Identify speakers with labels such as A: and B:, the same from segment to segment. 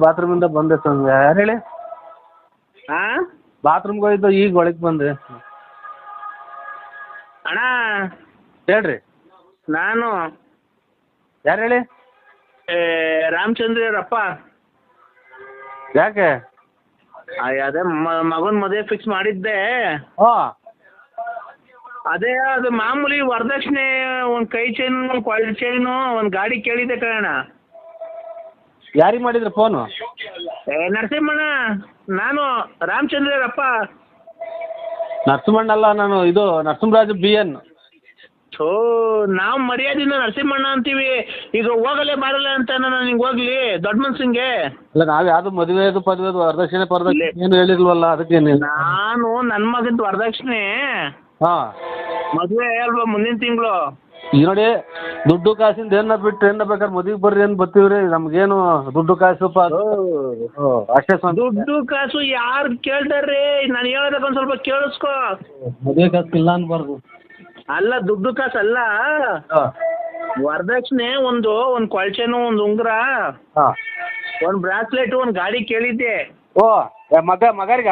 A: ಬಾತ್ರೂಮಿಂದ ಬಂದೆ ಸ್ವಾಮಿ. ಯಾರು ಹೇಳಿ?
B: ಹಾಂ
A: ಬಾತ್ರೂಮ್ಗೆ ಹೋಗಿದ್ದು ಈಗ ಒಳಗೆ ಬಂದೆ.
B: ಅಣ್ಣ?
A: ಹೇಳ್ರಿ.
B: ನಾನು.
A: ಯಾರು ಹೇಳಿ?
B: ಏ, ರಾಮಚಂದ್ರಪ್ಪ
A: ಯಾಕೆ?
B: ಅದೇ ಮಗನ ಮದುವೆ ಫಿಕ್ಸ್ ಮಾಡಿದ್ದೆ.
A: ಹಾಂ.
B: ಅದೇ ಅದು ಮಾಮೂಲಿ ವರದಕ್ಷಿಣೆ ಒಂದು ಕೈ ಚೈನ್ ಒಂದು ಕೊಳ್ ಚೈನು ಒಂದು ಗಾಡಿ ಕೇಳಿದ್ದೆ ಕಣ
A: ಯಾರಿಗೆ ಮಾಡಿದ್ರಿ ಫೋನು
B: ಏ ನರಸಿಂಹಣ್ಣ ನಾನು ರಾಮಚಂದ್ರಪ್ಪ
A: ನರಸಿಂಹಣ್ಣ ಅಲ್ಲ ನಾನು ಇದು ನರಸಿಂಹರಾಜು ಬಿ ಎನ್
B: ಥೋ ನಾವು ಮರ್ಯಾದಿಂದ ನರಸಿಂಹಣ್ಣ ಅಂತೀವಿ. ಈಗ ಹೋಗಲೇ ಬರಲ್ಲ ಅಂತ ನಾನು ನಿಂಗೆ ಹೋಗ್ಲಿ ದೊಡ್ಡ ಮನ್ಸಂಗೆ
A: ಅಲ್ಲ ನಾವು ಯಾವುದು ಮದುವೆದು ಪದವೆದು ವರದಕ್ಷಿಣೆ ಪರದಕ್ಷಿಣೆ ಏನು ಹೇಳಿಲ್ವಲ್ಲ ಅದಕ್ಕೆ
B: ನಾನು ನನ್ನ ಮಗಂತ ವರದಕ್ಷಿಣೆ.
A: ಹಾಂ.
B: ಮದುವೆ ಅಲ್ವಾ ಮುಂದಿನ ತಿಂಗಳು?
A: ಈಗ ನೋಡಿ ದುಡ್ಡು ಕಾಸಿಂದ ಏನ ಬಿಟ್ಟು ಏನ ಬೇಕಾರೆ ಮದ್ವಿಗೆ ಬರ್ರಿ ಏನು ಬರ್ತೀವಿ ರೀ ನಮ್ಗೇನು ದುಡ್ಡು ಕಾಸು ಪಾಸು ಅಷ್ಟೇ
B: ದುಡ್ಡು ಕಾಸು ಯಾರು ಕೇಳ್ತಾರ್ರಿ? ನಾನು ಹೇಳೋದಕ್ಕೆ ಒಂದು ಸ್ವಲ್ಪ ಕೇಳಿಸ್ಕೋ.
A: ಮದುವೆ ಕಾಸು ಇಲ್ಲ ಅನ್ಬಾರ್ದು.
B: ಅಲ್ಲ ದುಡ್ಡು ಕಾಸು ಅಲ್ಲ.
A: ಹಾಂ.
B: ವರದಕ್ಷಿಣೆ ಒಂದು ಒಂದು ಕೊಳ್ಚೆನು ಒಂದು ಉಂಗುರ
A: ಹಾಂ.
B: ಒಂದು ಬ್ರಾಸ್ಲೆಟ್ ಒಂದು ಗಾಡಿ ಕೇಳಿದ್ದೆ.
A: ಓ ಏ, ಮಗ ಮಗರ್ಗ?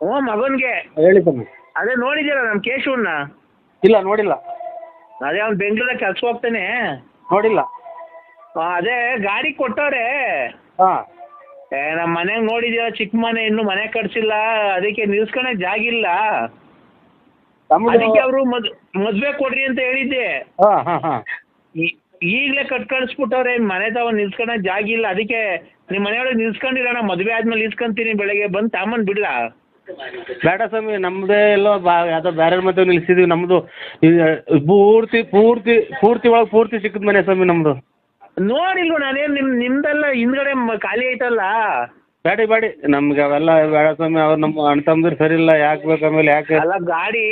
B: ಹ್ಞೂ ಮಗನಿಗೆ.
A: ಹೇಳಿ ಸ್ವಾಮಿ.
B: ಅದೇ ನೋಡಿದೀರ ನಮ್ಮ ಕೇಶವನ್ನ?
A: ಇಲ್ಲ ನೋಡಿಲ್ಲ.
B: ಅದೇ ಅವ್ನು ಬೆಂಗಳೂರಾಗ ಕೆಲ್ಸ ಹೋಗ್ತಾನೆ.
A: ನೋಡಿಲ್ಲ.
B: ಆ, ಅದೇ ಗಾಡಿ ಕೊಟ್ಟವ್ರೆ.
A: ಹಾಂ.
B: ಏ ನಮ್ಮ ಮನೆಗೆ ನೋಡಿದ್ಯಾ ಚಿಕ್ಕ ಮನೆ ಇನ್ನು ಮನೆ ಕಟ್ಸಿಲ್ಲ ಅದಕ್ಕೆ ನಿಲ್ಸ್ಕೊಳಕ್
A: ಜಾಗಿಲ್ಲ
B: ಅದಕ್ಕೆ ಅವರು ಮದ್ ಮದ್ವೆ ಕೊಡ್ರಿ ಅಂತ ಹೇಳಿದ್ದೆ.
A: ಹಾಂ ಹಾಂ ಹಾಂ.
B: ಈ- ಈಗ್ಲೇ ಕಟ್ ಕಳ್ಸ್ಬಿಟ್ಟವ್ರೆ ಮನೆ ತಾವ ನಿಲ್ಸ್ಕೊಳಕ್ ಜಾಗಿಲ್ಲ ಅದಕ್ಕೆ ನಿಮ್ಮ ಮನೆಯೊಳಗೆ ನಿಲ್ಸ್ಕೊಂಡಿರೋಣ ಮದ್ವೆ ಆದ್ಮೇಲೆ ನಿಲ್ಸ್ಕೊಂತೀನಿ ಬೆಳಗ್ಗೆ ಬಂದು ತಾಮನ್ ಬಿಡ್ಲಾ?
A: ಬೇಡ ಸ್ವಾಮಿ ನಮ್ಮದೇ ಎಲ್ಲೋ ಬಾ ಯಾವುದೋ ಬೇರೆ ಮದುವೆ ನಿಲ್ಸಿದೀವಿ ನಮ್ಮದು ಪೂರ್ತಿ ಪೂರ್ತಿ ಪೂರ್ತಿ ಒಳಗೆ ಪೂರ್ತಿ ಸಿಕ್ಕಿದ ಮನೆ ಸ್ವಾಮಿ ನಮ್ಮದು
B: ನೋಡಿಲ್ವ ನಾನೇನು ನಿಮ್ಮ ನಿಮ್ಮದೆಲ್ಲ ಹಿಂದ್ಗಡೆ ಮ- ಖಾಲಿ ಐತಲ್ಲ?
A: ಬೇಡಿ ಬೇಡಿ ನಮ್ಗೆ ಅವೆಲ್ಲ ಬೇಡ ಸ್ವಾಮಿ ಅವ್ರು ನಮ್ಮ ಅಣ್ಣ ತಮ್ಮಂದಿರು ಸರಿ ಇಲ್ಲ ಯಾಕೆ ಬೇಕು ಆಮೇಲೆ ಯಾಕೆ
B: ಅಲ್ಲ ಗಾಡಿ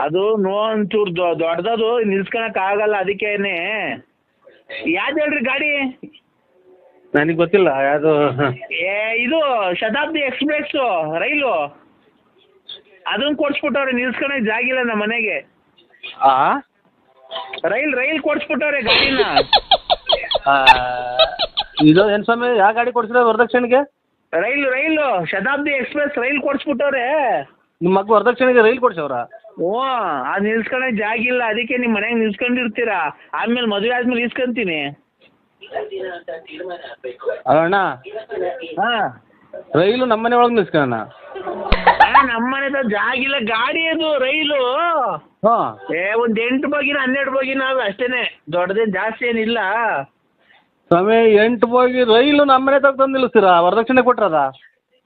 B: ಅದು ನೋ ಒಂಚೂರು ದೊಡ್ಡದದು ನಿಲ್ಸ್ಕೊಳಕ್ ಆಗಲ್ಲ ಅದಕ್ಕೇನೆ. ಯಾವ್ದು ಹೇಳ್ರಿ ಗಾಡಿ?
A: ನನಗೆ ಗೊತ್ತಿಲ್ಲ ಯಾವುದು?
B: ಏ ಇದು ಶತಾಬ್ದಿ ಎಕ್ಸ್ಪ್ರೆಸ್ ರೈಲು. ಅದನ್ನು ಕೊಡ್ಸ್ಬಿಟ್ಟವ್ರೆ ನಿಲ್ಸ್ಕೊಳಕ್ ಜಾಗ ಇಲ್ಲ ನಮ್ಮ ಮನೆಗೆ.
A: ಆ?
B: ರೈಲ್ ರೈಲ್ ಕೊಡ್ಸ್ಬಿಟ್ಟವ್ರೆ ಗಾಡಿನ.
A: ಇದು ಏನು ಸ್ವಾಮಿ ಯಾವ ಗಾಡಿ ಕೊಡ್ಸಿದ್ರೆ ವರದಕ್ಷಿಣೆಗೆ?
B: Rail rail Shatabdi express rail ಕೊಡ್ಸ್ಬಿಟ್ಟವ್ರೆ.
A: ನಿಮ್ಮ ಮಗ ವರದಕ್ಷಿಣೆಗೆ ರೈಲ್ ಕೊಡ್ಸವ್ರ?
B: ಓ ಅದು ನಿಲ್ಸ್ಕೊಳಕ್ ಜಾಗ ಇಲ್ಲ ಅದಕ್ಕೆ ನಿಮ್ಮ ಮನೆಗೆ ನಿಲ್ಸ್ಕೊಂಡಿರ್ತೀರಾ. ಆಮೇಲೆ ಮದುವೆ ಆದ್ಮೇಲೆ ಇಸ್ಕೊಂತೀನಿ
A: ಅಣ್ಣ.
B: ಹಾಂ.
A: ರೈಲು ನಮ್ಮನೆ ಒಳಗೆ ನಿಲ್ಸ್ಕೊಳ್ಳೋಣ
B: ಅಣ್ಣ ನಮ್ಮ ಮನೆದ ಜಾಗ ಇಲ್ಲ ಗಾಡಿ ಅದು ರೈಲು.
A: ಹಾಂ.
B: ಏ ಒಂದ್ ಎಂಟು ಬಗಿನ ಹನ್ನೆರಡು ಬಗಿನ ಅದು ಅಷ್ಟೇನೆ. ದೊಡ್ಡದೇನ್ ಜಾಸ್ತಿ ಏನಿಲ್ಲ.
A: ಸ್ವಾಮಿ ಎಂಟು ಹೋಗಿ ರೈಲು ನಮ್ಮನೆ ತಗ ತಂದು ನಿಲ್ಲಿಸ್ತೀರಾ ವರದಕ್ಷಿಣೆ ಕೊಟ್ರದ?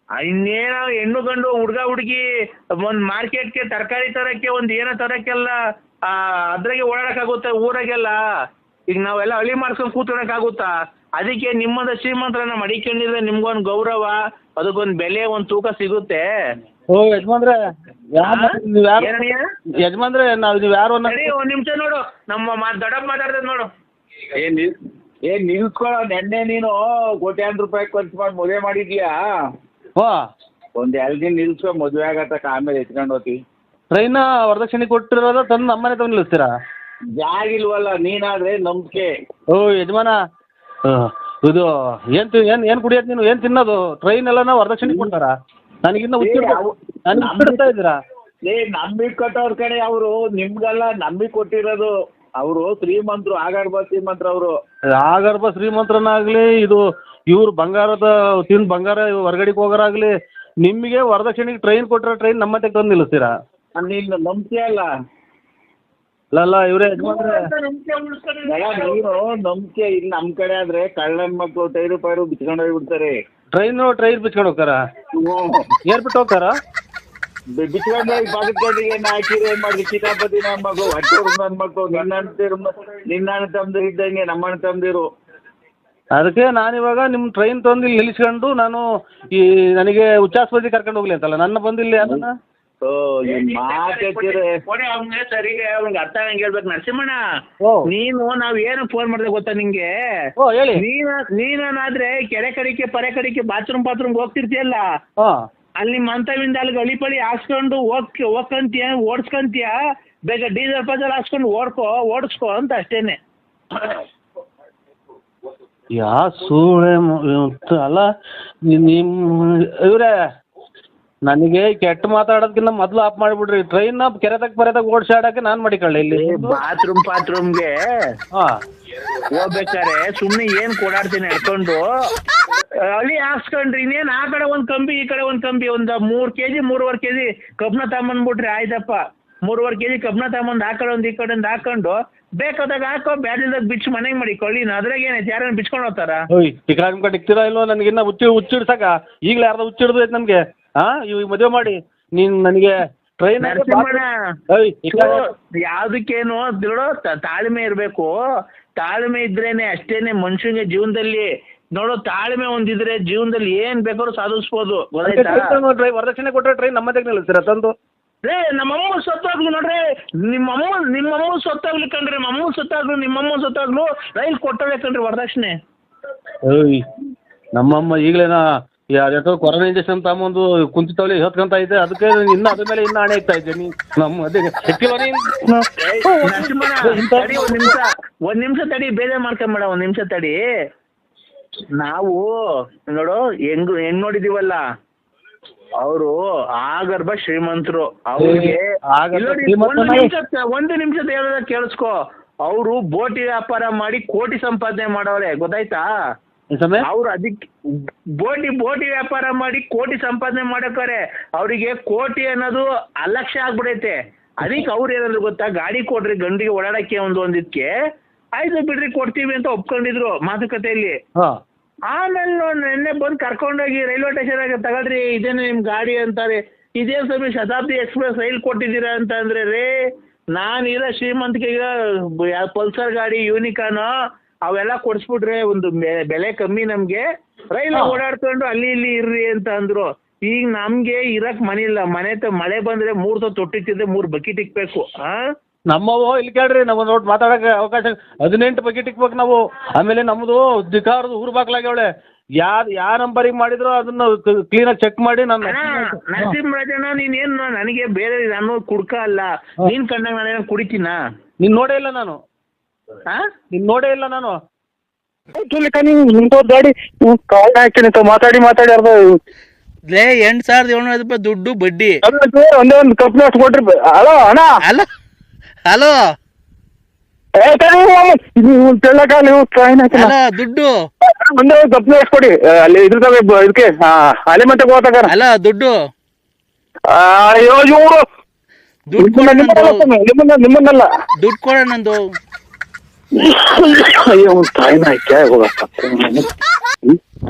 B: ಇನ್ನೇನ ಹೆಣ್ಣು ಗಂಡು ಹುಡುಗ ಹುಡುಗಿ ಒಂದ್ ಮಾರ್ಕೆಟ್ಗೆ ತರಕಾರಿ ತರಕ್ಕೆ ಒಂದ್ ಏನೋ ತರಕ್ಕೆಲ್ಲ ಅದ್ರಾಗೆ ಆಗುತ್ತೆ ಊರಾಗೆಲ್ಲ. ಈಗ ನಾವೆಲ್ಲ ಅಳಿ ಮಾಡ್ಕೊಂಡ್ ಕೂತ್ಕೊಳಕ್ಕಾಗುತ್ತಾ ಅದಕ್ಕೆ ನಿಮ್ಮದ ಶ್ರೀಮಂತರನ್ನ ಮಡಿಕೊಂಡಿದ್ರೆ ನಿಮ್ಗೊಂದು ಗೌರವ ಅದಕ್ಕೊಂದು ಬೆಲೆ ಒಂದು ತೂಕ ಸಿಗುತ್ತೆ.
A: ಓ ಯಜಮಾನ್ರೆ ಯಾರು ನೀವು ಯಾರು? ಯಜಮಾನ್ರೆ ನಾವು ನೀವು ಯಾರು ಅನ್ನೋ
B: ಸರಿ ಒಂದ್ ನಿಮಿಷ ನೋಡು. ನಮ್ಮ ಮಾ ದೊಡ್ಡಪ್ಪ ಮಾತಾಡ್ತದ ನೋಡು.
C: ಏ ನಿಲ್ ಏನ್ ನಿಲ್ಸ್ಕೊಳ್ಳೋ ನೆನ್ನೆ ನೀನು ಕೋಟ್ಯಾಂತರ ರೂಪಾಯಿ ಖರ್ಚು ಮಾಡಿ ಮದುವೆ ಮಾಡಿದ್ಯಾ?
A: ಹೋ.
C: ಒಂದ್ ಎರಡು ದಿನ ನಿಲ್ಸ್ಕೊ ಮದುವೆ ಆಗತ್ತಕ ಆಮೇಲೆ ಎತ್ಕೊಂಡು ಹೋತಿ
A: ಟ್ರೈನ ವರದಕ್ಷಿಣೆ ಕೊಟ್ಟಿರೋದ ತಂದು ನಮ್ಮನೆ ತಂದು ನಿಲ್ಲಿಸ್ತೀರಾ
C: ಜಾಗ ಇಲ್ವಲ್ಲ ನೀನಾದ್ರೆ ನಂಬಿಕೆ.
A: ಓ ಯಜಮಾನ. ಇದು ಏನು ತಿ ಏನು ಏನು ಕುಡಿಯೋದು ನೀನು? ಏನು ತಿನ್ನೋದು? ಟ್ರೈನ್ ಎಲ್ಲನ ವರದಕ್ಷಿಣೆ ಕೊಡ್ತಾರ? ನನಗಿನ್ನ
C: ಅವು-
A: ನನಗೆ ಹುಚ್ಚಿಡ್ತಾ ಇದ್ದೀರಾ
C: ಏ ನಂಬಿಕೆ ಕೊಟ್ಟವ್ರ ಕಡೆ ಅವರು. ನಿಮ್ಗೆಲ್ಲ ನಂಬಿಕೆ ಕೊಟ್ಟಿರೋದು. ಅವರು ಶ್ರೀಮಂತರು ಆಗಾಡ್ಬ ಶ್ರೀಮಂತರು ಅವರು
A: ಆಗರ್ಭ ಶ್ರೀಮಂತ್ರನಾಗ್ಲಿ ಇದು ಇವ್ರು ಬಂಗಾರದ ತಿಂದು ಬಂಗಾರ ಹೊರಗಡೆಗೆ ಹೋಗೋರಾಗಲಿ ನಿಮಗೆ ವರದಕ್ಷಿಣೆಗೆ ಟ್ರೈನ್ ಕೊಟ್ಟರೆ ಟ್ರೈನ್ ನಮ್ಮ ತಂದು ನಿಲ್ಲಿಸ್ತೀರಾ?
C: ನೀನ್ ನಂಬಿಕೆ ಅಲ್ಲ.
A: ಅಲ್ಲ ಅಲ್ಲ ಇವರೇ ಯಜಮಾನ್ರೆ.
C: ಅಲ್ಲ, ನೀನು ನಂಬಿಕೆ ಇಲ್ಲಿ ನಮ್ ಕಡೆ ಆದ್ರೆ ಕಳ್ಳನ್ ಮಕ್ಕಳು ಟೈರು ಪೈರು ಬಿಚ್ಕೊಂಡು ಹೋಗ್ಬಿಡ್ತಾರೆ.
A: ಟ್ರೈನು ಟ್ರೈನ್ ಬಿಚ್ಕೊಂಡು ಹೋಗ್ತಾರ? ಏರ್ಬಿಟ್ಟು ಹೋಗ್ತಾರಾ?
C: ಬಿಚ್ಕೊಂಡು ಹೋಗಿ ಪಾಕೆಟ್ ಕಡೆಗೆ ಹಾಕಿದ್ರೆ ಏನ್ ಮಾಡಿ ಕಿತಾಪತಿ ನಮ್ಮ ಮಗು ಹೊಟ್ಟೆ ನನ್ನ ಮಕ್ಕಳು ನಿನ್ನ ಅಂತಿರು ನಿನ್ನ ಅಣ್ಣ ತಮ್ದಿರು ಇದ್ದಂಗೆ ನಮ್ಮ ಅಣ್ಣ ತಮ್ದಿರು
A: ಅದಕ್ಕೆ ನಾನಿವಾಗ ನಿಮ್ಮ ಟ್ರೈನ್ ತಂದು ಇಲ್ಲಿ ನಿಲ್ಲಿಸ್ಕೊಂಡು ನಾನು ಈ ನನಗೆ ಉಚ್ಚಾಸ್ಪತ್ರೆಗೆ ಕರ್ಕೊಂಡು ಹೋಗ್ಲಿ ಅಂತಲ್ಲ ನನ್ನ ಬಂದಿಲ್ಲ ಇಲ್ಲಿ ಅದನ್ನ
C: ಓ ಏನ್ ಮಾತಾಡ್ತೀರಿ
B: ಕೊನೆ ಅವ್ನಿಗೆ ಸರಿಗೆ ಅವ್ನಿಗೆ ಅರ್ಥ ಆಗಂಗೆ ಹೇಳ್ಬೇಕು. ನರಸಿಂಹಣ್ಣ
A: ಓ.
B: ನೀನು ನಾವ್ ಏನು ಫೋನ್ ಮಾಡಿದೆ ಗೊತ್ತಾ ನಿಂಗೆ?
A: ಓ ಹೇಳಿ.
B: ನೀನ ನೀನಾದ್ರೆ ಕೆರೆ ಕಡಿಕೆ ಪರೆ ಕಡಿಕೆ ಬಾತ್ರೂಮ್ ಬಾತ್ರೂಮ್ ಹೋಗ್ತಿರ್ತೀಯಲ್ಲ?
A: ಹಾಂ.
B: ಅಲ್ಲಿ ಮಂತವಿಂದ ಅಲ್ಲಿ ಗಳಿ ಪಳಿ ಹಾಕ್ಸ್ಕೊಂಡು ಹೋಗ್ ಹೋಗ್ಕಂತೀಯ ಓಡ್ಸ್ಕಂತೀಯ? ಬೇಗ ಡೀಸೆಲ್ ಪಜಲ್ ಹಾಕ್ಸ್ಕೊಂಡು ಓಡ್ಕೋ ಓಡಿಸ್ಕೋ ಅಂತ ಅಷ್ಟೇನೆ.
A: ಯಾ ಸೂಳೆ ಮ- ಇವತ್ತು ಅಲ್ಲ ನಿಮ್ ಇವರೇ ನನಗೆ ಕೆಟ್ಟ ಮಾತಾಡೋದಕ್ಕಿಂತ ಮೊದಲು ಆಫ್ ಮಾಡಿಬಿಡ್ರಿ. ಟ್ರೈನ್ನ ಕೆರೆದಾಗ ಪರೆದಾಗ ಓಡಿಸಾಡಕ್ಕೆ ನಾನು ಮಾಡಿಕೊಳ್ಳಿ ಇಲ್ಲಿ.
B: ಬಾತ್ರೂಮ್ ಬಾತ್ರೂಮ್ಗೆ
A: ಹಾಂ.
B: ಹೋಗ್ಬೇಕಾರೆ ಸುಮ್ಮನೆ ಏನ್ ಕೊಡಾಡ್ತೀನಿ ಹಿಡ್ಕೊಂಡು ಹಳ್ಳಿ ಹಾಕ್ಸ್ಕೊಂಡ್ರಿ ಇನ್ನೇನ್ ಆ ಕಡೆ ಒಂದ್ ಕಂಬಿ ಈ ಕಡೆ ಒಂದ್ ಕಂಬಿ ಒಂದ್ ಮೂರ್ ಕೆಜಿ ಮೂರುವರೆ ಕೆಜಿ ಕಬ್ನ ತಗೊಂಬಂದ್ಬಿಟ್ರಿ ಆಯ್ತಪ್ಪ. ಮೂರುವರೆ ಕೆಜಿ ಕಬ್ನ ತಗೊಂಬಂದ್ ಆ ಕಡೆ ಒಂದ್ ಈ ಕಡೆ ಒಂದ್ ಹಾಕೊಂಡು ಬೇಕಾದಾಗ ಹಾಕೋ ಬ್ಯಾಡಿಲ್ದಾಗ ಬಿಚ್ಚಿ ಮನೆಗೆ ಮಾಡಿ ಕೊಳ್ಳಿನ ಅದ್ರಾಗ ಏನೈತೆ ಯಾರನ್ನ ಬಿಚ್ಕೊಂಡು ಹೋಗ್ತಾರ?
A: ಓಯ್ ಟಿಕಾ ಕಡೆ ಇಕ್ತೀರಾ ಇಲ್ವೋ? ನನಗಿನ್ನ ಹುಚ್ಚಿ ಹುಚ್ಚಿಡ್ಸಕ. ಈಗಲೇ ಯಾರ್ದು ಹುಚ್ಚಿಡ್ದು ಐತೆ ನಮಗೆ. ಹಾಂ ಇವಾಗ ಮದುವೆ ಮಾಡಿ. ನೀನು ನನಗೆ ಟ್ರೈನ್
B: ಯಾವ್ದಕ್ಕೇನು ತಾಳ್ಮೆ ಇರ್ಬೇಕು. ತಾಳ್ಮೆ ಇದ್ರೇನೆ ಅಷ್ಟೇನೆ ಮನುಷ್ಯನಿಗೆ ಜೀವನದಲ್ಲಿ ನೋಡು ತಾಳ್ಮೆ ಒಂದಿದ್ರೆ ಜೀವನದಲ್ಲಿ ಏನ್ ಬೇಕಾದ್ರೂ ಸಾಧಿಸ್ಬೋದು.
A: ವರದಕ್ಷಿಣೆ ಕೊಟ್ಟರೆ ಟ್ರೈನ್ ನಮ್ಮ ನಿಲ್ಲಿಸ್ತೀರ ತಂದು?
B: ರೇ ನಮ್ಮಮ್ಮ ಸತ್ತಾಗ್ಲು ನೋಡ್ರಿ. ನಿಮ್ಮಮ್ಮ ನಿಮ್ಮಮ್ಮ ಸತ್ತಾಗ್ಲಿ ಕಣ್ರಿ. ನಮ್ಮಮ್ಮ ಸತ್ತಾಗ್ಲು ನಿಮ್ಮಮ್ಮ ಸತ್ತಾಗ್ಲು ರೈಲ್ ಕೊಟ್ಟರೆ ಕಣ್ರಿ ವರದಕ್ಷಿಣೆ.
A: ನಮ್ಮಮ್ಮ ಈಗಲೇನ ಯಾರ್ಯಾರೋ ಕೊರೋನಾ ಇಂಜೆಕ್ಷನ್ ತಗೊಂಬಂದು ಕುಂತಿತ್ತವಳಿ ಹೊತ್ಕೊಂತ ಇದ್ದೆ ಅದಕ್ಕೆ ಇನ್ನ ಅದ್ರ ಮೇಲೆ ಇನ್ನ ಆಣೆ ಇಕ್ತಾ ಇದ್ದೆ ನೀನು. ನಮ್ಮ ಅದೇ
B: ತಡಿ ಒಂದ್ ನಿಮಿಷ ಒಂದ್ ನಿಮಿಷ ತಡಿ ಬೇರೆ ಮಾಡ್ಕೊಂಬೇಡ ಒಂದ್ ನಿಮಿಷ ತಡಿ. ನಾವು ನೋಡು ಹೆಂಗ್ ಹೆಂಗ್ ನೋಡಿದೀವಲ್ಲ ಅವರು ಆಗರ್ಭ ಶ್ರೀಮಂತರು. ಅವ್ರಿಗೆ ಒಂದು ನಿಮಿಷ ಒಂದು ನಿಮಿಷದ ಹೇಳೋದ ಕೇಳಿಸ್ಕೊ. ಅವರು ಬೋಟಿ ವ್ಯಾಪಾರ ಮಾಡಿ ಕೋಟಿ ಸಂಪಾದನೆ ಮಾಡವ್ರೆ ಗೊತ್ತಾಯ್ತಾ? ಅವ್ರು ಅದಕ್ಕೆ ಬೋಟಿ ಬೋಟಿ ವ್ಯಾಪಾರ ಮಾಡಿ ಕೋಟಿ ಸಂಪಾದನೆ ಮಾಡಕ್ಕಾರೆ ಅವರಿಗೆ ಕೋಟಿ ಅನ್ನೋದು ಅಲಕ್ಷ ಆಗ್ಬಿಡೈತೆ. ಅದಕ್ಕೆ ಅವ್ರು ಏನಂದ್ರು ಗೊತ್ತಾ? ಗಾಡಿ ಕೊಡ್ರಿ ಗಂಡಿಗೆ ಓಡಾಡಕ್ಕೆ ಒಂದು ಒಂದಿದ್ಕೆ. ಆಯ್ತು ಬಿಡ್ರಿ ಕೊಡ್ತೀವಿ ಅಂತ ಒಪ್ಕೊಂಡಿದ್ರು ಮಾತುಕತೆಯಲ್ಲಿ.
A: ಹಾಂ.
B: ಆಮೇಲೆ ನೋಡ್ ನಿನ್ನೆ ಬಂದು ಕರ್ಕೊಂಡೋಗಿ ರೈಲ್ವೆ ಸ್ಟೇಷನ್ ಆಗ ತಗೊಳ್ರಿ ಇದೇನು ನಿಮ್ ಗಾಡಿ ಅಂತಾರೆ. ಇದೇ ಸಮಯ ಶತಾಬ್ದಿ ಎಕ್ಸ್ಪ್ರೆಸ್ ರೈಲ್ ಕೊಟ್ಟಿದ್ದೀರಾ ಅಂತ ಅಂದ್ರೆ ರೇ ನಾನು ಇರೋ ಶ್ರೀಮಂತಿಕೆಗೆ ಪಲ್ಸರ್ ಗಾಡಿ ಯೂನಿಕಾನು ಅವೆಲ್ಲ ಕೊಡಿಸ್ಬಿಟ್ರೆ ಒಂದು ಬೆಲೆ ಕಮ್ಮಿ ನಮ್ಗೆ. ರೈಲ್. ಓಡಾಡ್ಕೊಂಡು ಅಲ್ಲಿ ಇಲ್ಲಿ ಇರ್ರಿ ಅಂತ ಅಂದ್ರು. ಈಗ ನಮ್ಗೆ ಇರಕ್ ಮನೆ ಇಲ್ಲ. ಮನೆ ತ ಮಳೆ ಬಂದ್ರೆ ಮೂರ್ ತ ತೊಟ್ಟಿತ್ತಿದ್ರೆ ಮೂರ್ ಬಕೆಟ್ ಇಕ್ಬೇಕು. ಆ?
A: ನಮ್ಮವು ಇಲ್ಲಿ ಕೇಳ್ರಿ ನಾವು ನೋಟ್ ಮಾತಾಡಕ್ಕೆ ಅವಕಾಶ ಹದಿನೆಂಟು ಬಕೆಟ್ ಇಕ್ಬೇಕು ನಾವು. ಆಮೇಲೆ ನಮ್ಮದು ಧಿಕಾರದು ಊರು ಬಾಗ್ಲಾಗ್ಯವಳೆ ಯಾರು ಯಾವ ನಂಬರಿಗೆ ಮಾಡಿದ್ರು ಅದನ್ನ ಕ್ಲೀನಾಗಿ ಚೆಕ್ ಮಾಡಿ ನಾನು
B: ನರಸಿಂಹರಾಜಣ್ಣ ನೀನ್ ಏನ್ ನನಗೆ ಬೇರೆ ನಾನು ಕುಡ್ಕ ಅಲ್ಲ. ನೀನ್ ಕಂಡಂಗ್ ನಾನೇನ ಕುಡಿತೀನಾ?
A: ನೀನು ನೋಡೇ ಇಲ್ಲ ನಾನು. ನೀನು ನೋಡೇ ಇಲ್ಲ ನಾನು.
D: ನಿಂತೋ ಗಾಡಿ ಕಾಲ್ ಹಾಕ್ತೀನಿ ತೊ ಮಾತಾಡಿ ಮಾತಾಡಿ ಅರ್ಧ.
E: ಲೇ ಎಂಟು ಸಾವಿರದ ಏಳ್ನೂರ ರೂಪಾಯಿ ದುಡ್ಡು ಬಡ್ಡಿ.
D: ಅದಕ್ಕೆ ಒಂದೇ ಒಂದು ಕಪ್ನ ಅಷ್ಟು ಕೊಟ್ರಿ ಹಲೋ ಅಣ್ಣ.
E: ಹಲೋ ಹಲೋ
D: ಏ ಇದು ತೆಳ್ಳಕಾಲ ಟ್ರೈನ್
E: ಅಲ್ಲ ದುಡ್ಡು.
D: ಒಂದೇ ಒಂದು ಕಪ್ನ ಅಷ್ಟು ಕೊಡಿ ಆ, ಅಲ್ಲಿ ಇದ್ರ ತಗ ಇದಕ್ಕೆ ಅಲ್ಲಿ ಅಲೆ ಮತ್ತೆ
E: ಅಲ್ಲ ದುಡ್ಡು.
D: ಅಯ್ಯೋ ಇವರು
E: ದುಡ್ಡು ಕೊಡ ನಂದು.
D: ನಿಮ್ಮನ್ನ ನಿಮ್ಮನ್ನಲ್ಲ.
E: ದುಡ್ಡು ಕೊಡ ನಂದು.
D: ಅಯ್ಯೋ ಒಂದು ಹಾಕಿ ಹೋಗಪ್ಪ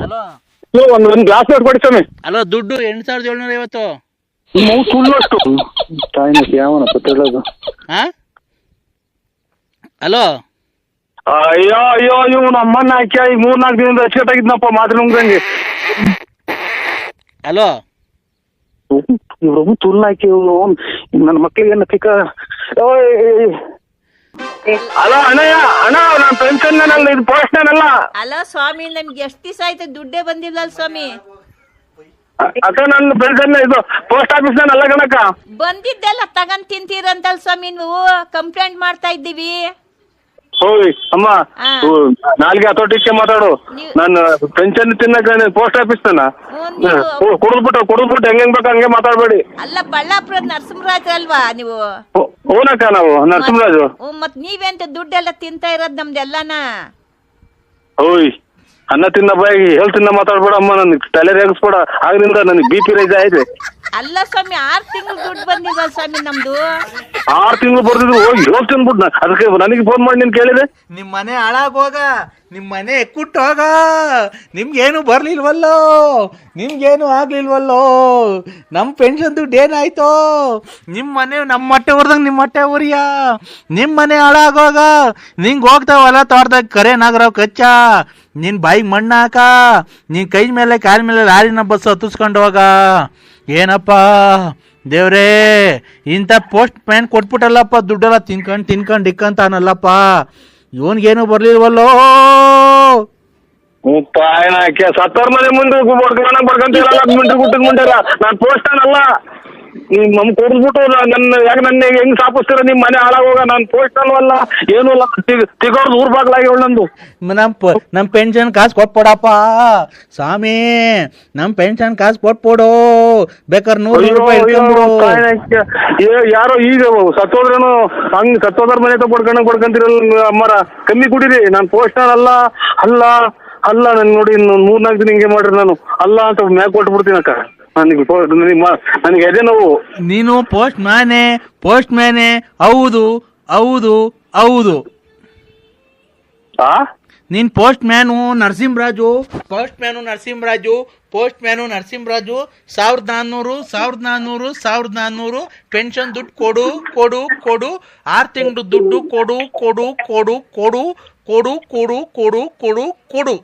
E: ಹಲೋ.
D: ಒಂದ್ ಒಂದು ಗ್ಲಾಸ್ ನೋಟ್ ಕೊಡಿ ಸ್ವಾಮಿ.
E: ಅಲೋ ದುಡ್ಡು ಎಂಟು ಸಾವಿರದ ಏಳ್ನೂರ ಐವತ್ತು.
D: ಮೂರು ಸುಳ್ಳು ಅಷ್ಟು. ಹಾಕಿ ಯಾವನಪ್ಪ ತೆಳ್ಳದು
E: ಹಾ ಹಲೋ.
D: ಅಯ್ಯೋ ಅಯ್ಯೋ ಇವ್ ನಮ್ಮನ್ನ ಆಯ್ಕೆ ಈಗ ಮೂರ್ ನಾಲ್ಕು ದಿನದಿಂದ ಅಚ್ಚುಕಟ್ಟಾಗಿದ್ನಪ್ಪ ಮಾತ್ರ ನುಂಗಂಗೆ
E: ಹಲೋ.
D: ಇವ್ರು ತುಲ್ಲ ಹಾಕಿ ಇವ್ರು ನನ್ನ ಮಕ್ಳಿಗೆ ಏನ ತಿಕ್ಕ ಅಲ್ಲ ಅಣ್ಣಯ್ಯ ಅಣ್ಣ ನಾನು ಪೆನ್ಷನ್ ಇದು ಪೋಸ್ಟ್ನಲ್ಲ
F: ಅಲ್ಲ ಸ್ವಾಮಿ ನಮ್ಗೆ ಎಷ್ಟು ದಿವಸ ಆಯ್ತು ದುಡ್ಡೇ ಬಂದಿಲ್ಲ ಸ್ವಾಮಿ.
D: ಅಕ್ಕ ನನ್ನ ಪೆನ್ಷನ್ ಇದು ಪೋಸ್ಟ್ ಆಫೀಸ್ ಅಲ್ಲ ಕಣಕ್ಕ.
F: ಬಂದಿದ್ದೆಲ್ಲ ತಗೊಂಡ್ ತಿಂತೀರಂತಲ್ ಸ್ವಾಮಿ ನೀವು ಕಂಪ್ಲೇಂಟ್ ಮಾಡ್ತಾ ಇದ್ದೀವಿ.
D: ಹೋಯ್ ಅಮ್ಮ ನಾಲ್ಗೆ ಹತೋಟಿಕ್ಕೆ ಮಾತಾಡು. ನಾನು ಪೆನ್ಷನ್ ತಿನ್ನಕ ಪೋಸ್ಟ್ ಆಫೀಸ್ ತನ? ಕುಡಿದ್ಬಿಟ್ಟು ಕುಡಿದ್ಬಿಟ್ಟು ಹೆಂಗ್ ಹೆಂಗ್ ಬೇಕು ಹಂಗೆ ಮಾತಾಡ್ಬೇಡಿ.
F: ಅಲ್ಲ ಬಳ್ಳಾಪುರದ ನರಸಿಂಹರಾಜ್ ಅಲ್ವಾ ನೀವು?
D: ನಾವು ನರಸಿಂಹರಾಜು.
F: ಮತ್ ನೀವೇಂತ ದುಡ್ಡೆಲ್ಲ ತಿಂತಾ ಇರೋದ್ ನಮ್ದೆಲ್ಲಾನ
D: ಓಯ್ ಅನ್ನ ತಿನ್ನ ಬಾಯಿ ಹೇಳ್ ತಿನ್ನ ಮಾತಾಡ್ಬೇಡ ಅಮ್ಮ ನನಗೆ ತಲೆ ರೇಗಿಸ್ಬೇಡ. ಆಗ್ರಿಂದ ನನಗೆ ಬಿ ಪಿ ರೈಸ್ ಆಯ್ತು.
F: ಅಲ್ಲ ಸ್ವಾಮಿ ಆರ್ ತಿಂಗಳು ದುಡ್ಡು ಬಂದಿಲ್ಲ ಸ್ವಾಮಿ ನಮ್ದು?
D: ಆರ್ ತಿಂಗಳು ಬರ್ದಿದ್ರು ಹೋಗಿ ತಿನ್ಬಿಟ್ಟು ಅದಕ್ಕೆ ನನಗೆ ಫೋನ್ ಮಾಡಿ ನೀನು ಕೇಳಿದೆ?
E: ನಿಮ್ಮ ಮನೆ ಹಾಳಾಗೋಗ ನಿಮ್ಮ ಮನೆ ಎಕ್ಕುಟ್ಟು ಹೋಗ. ನಿಮ್ಗೇನು ಬರ್ಲಿಲ್ವಲ್ಲೋ? ನಿಮ್ಗೇನು ಆಗ್ಲಿಲ್ವಲ್ಲೋ? ನಮ್ಮ ಪೆನ್ಷನ್ ದುಡ್ಡು ಏನಾಯ್ತೋ? ನಿಮ್ಮ ಮನೆ ನಮ್ಮ ಮೊಟ್ಟೆ ಉರ್ದಂಗೆ ನಿಮ್ಮ ಮೊಟ್ಟೆ ಉರಿಯ ನಿಮ್ಮ ಮನೆ ಹಾಳಾಗೋಗ ನಿಂಗೆ ಹೋಗ್ತಾವಲ್ಲ ತೋಟದಾಗ ಕರೆ ನಾಗರಾವ್ ಕಚ್ಚ. ನಿನ್ನ ಬಾಯಿಗೆ ಮಣ್ಣು ಹಾಕ. ನಿನ್ನ ಕೈ ಮೇಲೆ ಕಾಲ ಮೇಲೆ ಲಾರಿನ ಬಸ್ ಹತ್ತಿಸ್ಕೊಂಡು ಹೋಗ. ಏನಪ್ಪ? ದೇವ್ರೇ, ಇಂಥ ಪೋಸ್ಟ್ ಮ್ಯಾನ್ ಕೊಟ್ಬಿಟ್ಟಲ್ಲಪ್ಪ, ದುಡ್ಡೆಲ್ಲ ತಿನ್ಕೊಂಡು ತಿನ್ಕೊಂಡು, ಇಕ್ಕಂತಾನಲ್ಲಪ್ಪ. ಇವನ್ಗೇನು ಬರ್ಲಿಲ್ವಲ್ಲೋ?
D: ಸತ್ತರ್ ಮನೆ ಮುಂದೆ ಬಡ್ಕೊಂಡ್ ಬಡ್ಕೊಂತಿಲ್ಲ ಮಿಂಟ್ರಿ ನಾನು ಪೋಸ್ಟನಲ್ಲ ನೀವು ನಮ್ ಕೊಡ್ಬಿಟ್ಟು ನನ್ನ ಯಾಕೆ ನನ್ನ ಹೆಂಗ್ ಸಾಪಿಸ್ತೀರ? ನಿಮ್ಮ ಮನೆ ಹಾಳಾಗೋಗ ನಾನು ಪೋಸ್ಟ್ ಅಲ್ವಲ್ಲ? ಏನು ಅಲ್ಲ. ತಿಗೋರ್ದು ಊರ್ ಬಾಗ್ಲಾಗಿ ನಂದು.
E: ನಮ್ ಪ ನಮ್ಮ ಪೆನ್ಷನ್ ಕಾಸು ಕೊಟ್ಬಿಡಪ್ಪ. ಸ್ವಾಮಿ ನಮ್ ಪೆನ್ಷನ್ ಕಾಸು ಕೊಟ್ಬಿಡು. ಬೇಕಾದ್ರೆ ನೂರು
D: ಅಯ್ಯೋ,
E: ರೂಪಾಯಿ
D: ಅಯ್ಯೋ. ಏ, ಯಾರೋ ಈಗ ಸತ್ತೋದ್ರೇನು? ಹಂಗ್ ಸತ್ತೋದ್ರ ಮನೆ ಕೊಡ್ಕೊಂಡ್ ಬಡ್ಕೊಂಡ್ ಬಡ್ಕೊಂತಿರಲ್ಲ ಅಮ್ಮರ? ಕಮ್ಮಿ ಕುಡೀರಿ. ನಾನು ಪೋಸ್ಟರ್ ಅಲ್ಲ. ಅಲ್ಲ ಅಲ್ಲ ನನ್ ನೋಡಿ ಇನ್ನು ಮೂರ್ನಾಲ್ಕು ದಿನ ಹಿಂಗೆ ಮಾಡ್ರಿ ನಾನು. ಅಲ್ಲ ಅಂತ ಮ್ಯಾಕ್ ಕೊಟ್ಬಿಡ್ತೀನಿ ಅಕ್ಕ ನನಗೆ ಎದೆ ನೋವು.
E: ನೀನು ಪೋಸ್ಟ್ ಮ್ಯಾನೆ ಪೋಸ್ಟ್ ಮ್ಯಾನೆ ಹೌದು ಹೌದು ಹೌದು.
D: ಆ?
E: ನೀನ್ postman Narasimharaju postman Narasimharaju postman Narasimharaju ಸಾವಿರದ ನಾನ್ನೂರು ಸಾವಿರದ ನಾನ್ನೂರು ಸಾವಿರದ ನಾನ್ನೂರು ಪೆನ್ಷನ್ ದುಡ್ಡು ಕೊಡು ಕೊಡು ಕೊಡು ಆರು ತಿಂಗಳು ದುಡ್ಡು ಕೊಡು ಕೊಡು ಕೊಡು ಕೊಡು ಕೊಡು ಕೊಡು ಕೊಡು ಕೊಡು ಕೊಡು.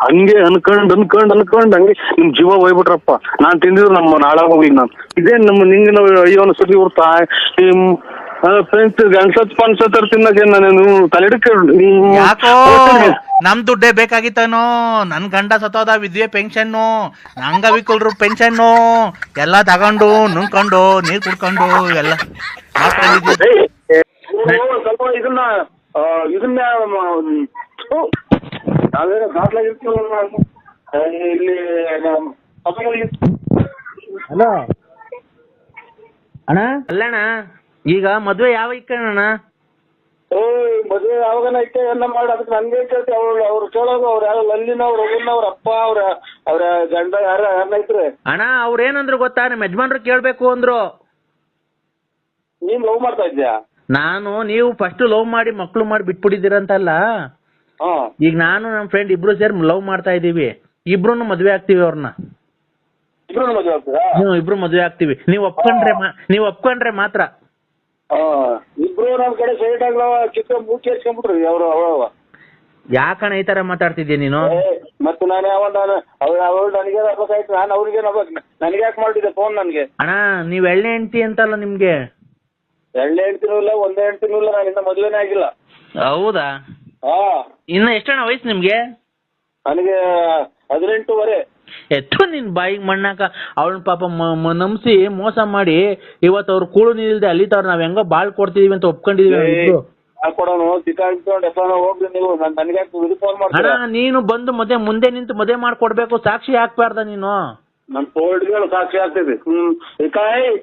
D: ಹಂಗೆ ಅನ್ಕೊಂಡ್ ಅನ್ಕೊಂಡ್ ಅನ್ಕೊಂಡ್ ಹಂಗೆ ನಿಮ್ ಜೀವ ಹೋಗ್ಬಿಟ್ರಪ್ಪ ನಾನ್ ತಿಂದಿದ್ರು ನಮ್ಮ ನಾಳಾಗ ಹೋಗಿ ನಾನು ಇದೇ ನಮ್ಮ ನಿಂಗೆ ನಾವು ಅಯ್ಯೋ ಅನ್ಸತಿ ತಾಯ್ ನಿಮ್ ಫ್ರೆಂಡ್ಸ್ ಗಣಸತ್ ತಿನ್ನಕ್ಕೆ ನಾನು ತಲೆಡಕ್ಕೆ
E: ಯಾಕೋ ನಮ್ ದುಡ್ಡೇ ಬೇಕಾಗಿತ್ತನೋ ನನ್ ಗಂಡ ಸತ್ತೋದ ವಿದ್ಯೆ ಪೆನ್ಷನ್ನು ಅಂಗವಿಕಲರು ಪೆನ್ಷನ್ನು ಎಲ್ಲ ತಗೊಂಡು ನುಂಗ್ಕೊಂಡು ನೀರ್ ಕುಡ್ಕೊಂಡು ಎಲ್ಲ
D: ಇದನ್ನ ಇದನ್ನ ನಾವೇನೋ ನಾವು. ಆ, ಇಲ್ಲಿ ನಮ್ಮ ಪಕ್ಕದಲ್ಲಿ
E: ಹಲೋ? ಅಣ್ಣ? ಅಲ್ಲಣ್ಣ ಈಗ ಮದ್ವೆ ಯಾವ ಇಕ್ಕಣ್ಣ
C: ಓಯ್ ಮದ್ವೆ ಯಾವಾಗನ ಐತೆ ಎಲ್ಲ ಮಾಡಿ ಅದಕ್ಕೆ ನನ್ಗೆ ಕೇಳ್ತಿ. ಅವ್ರು ಅವ್ರು ಕೇಳೋದು ಅವ್ರ ಯಾರು ಲಲ್ಲಿನವ್ರು ಅವ್ರ ಅಪ್ಪ ಅವ್ರ ಅವ್ರ ಗಂಡ ಯಾರ ಯಾರನ್ನ ಐತ್ರಿ
E: ಅಣ್ಣ ಅವ್ರೇನಂದ್ರು ಗೊತ್ತಾ? ನಿಮ್ಮ ಯಜಮಾನ್ರು ಕೇಳ್ಬೇಕು ಅಂದ್ರು.
C: ನೀನ್ ಲವ್ ಮಾಡ್ತಾ ಇದ್ಯಾ
E: ನಾನು ನೀವು ಫಸ್ಟ್ ಲವ್ ಮಾಡಿ ಮಕ್ಳು ಮಾಡಿ ಬಿಟ್ಬಿಟ್ಟಿದ್ದೀರಂತಲ್ಲ. ಈಗ ನಾನು ನಮ್ಮ ಫ್ರೆಂಡ್ ಇಬ್ರು ಸೇರಿ ಲವ್ ಮಾಡ್ತಾ ಇದೀವಿ ಇಬ್ರು ಮದ್ವೆ ಆಗ್ತೀವಿ ಅವ್ರನ್ನ
C: ಇಬ್ರು ಮದುವೆ ಆಗ್ತೀರಾ?
E: ಹ್ಮ್ ಇಬ್ರು ಮದ್ವೆ ಆಗ್ತೀವಿ. ನೀವು ಒಪ್ಕೊಂಡ್ರೆ ನೀವು ಒಪ್ಕೊಂಡ್ರೆ ಮಾತ್ರ.
C: ಇಬ್ರು ನಮ್ ಕಡೆ ಸೈಡ್ ಆಗ್ಲವ ಚಿಕ್ಕ ಮೂಕಿ ಹಚ್ಕೊಂಡ್ಬಿಟ್ರಿ ಅವ್ರು ಅವ
E: ಯಾಕಣ್ಣ ಈ ತರ ಮಾತಾಡ್ತಿದ್ಯಾ ನೀನು?
C: ಮತ್ತೆ ನಾನು ಯಾವ ನಾನು ಅವ್ರು ಅವ್ರು ನನಗೆ ಆಗ್ಬೇಕಾಯ್ತು ನಾನು ಅವ್ರಿಗೆ ನನಗೆ ಯಾಕೆ ಮಾಡಿದ್ದೆ ಫೋನ್ ನನಗೆ?
E: ಅಣ್ಣ ನೀವ್ ಎಳ್ಳೆ ಹೆಂಡತಿ ಅಂತಲ್ಲ ನಿಮ್ಗೆ?
C: ಎಳ್ಳೆ ಹೆಂಡ್ತಿನೂ ಇಲ್ಲ ಒಂದೇ ಹೆಂಡ್ತಿನೂ ಇಲ್ಲ ನಾನು ಇನ್ನ ಮದುವೆನೇ ಆಗಿಲ್ಲ.
E: ಹೌದಾ?
C: ಹಾ.
E: ಇನ್ನ ಎಷ್ಟಣ್ಣ ವಯಸ್ಸು ನಿಮ್ಗೆ?
C: ನನಗೆ ಹದಿನೆಂಟುವರೆ.
E: ಎತ್ತು ನಿನ್ ಬಾಯಿಗೆ ಮಣ್ಣಾಕ. ಅವ್ಳನ್ ಪಾಪ ಮ- ಮೋಸ ಮಾಡಿ ಇವತ್ತು ಅವ್ರು ಕೂಳು ನಿಲ್ದೆ ಅಲ್ಲಿತವ್ರು ನಾವ್ ಹೆಂಗೋ ಬಾಳ್ ಕೊಡ್ತಿದೀವಿ ಅಂತ ಒಪ್ಕೊಂಡಿದೀವಿ
C: ನೀವು. ನನಗೆ
E: ಅಣ್ಣ ನೀನು ಬಂದು ಮದ್ವೆ ಮುಂದೆ ನಿಂತು ಮದ್ವೆ ಮಾಡ್ಕೊಡ್ಬೇಕು ಸಾಕ್ಷಿ ಹಾಕ್ಬಾರ್ದ ನೀನು.
C: ಸಾಕ್ಷಿ ಆಗ್ತಿದೆ ಹ್ಮ್. ಕಾಯ್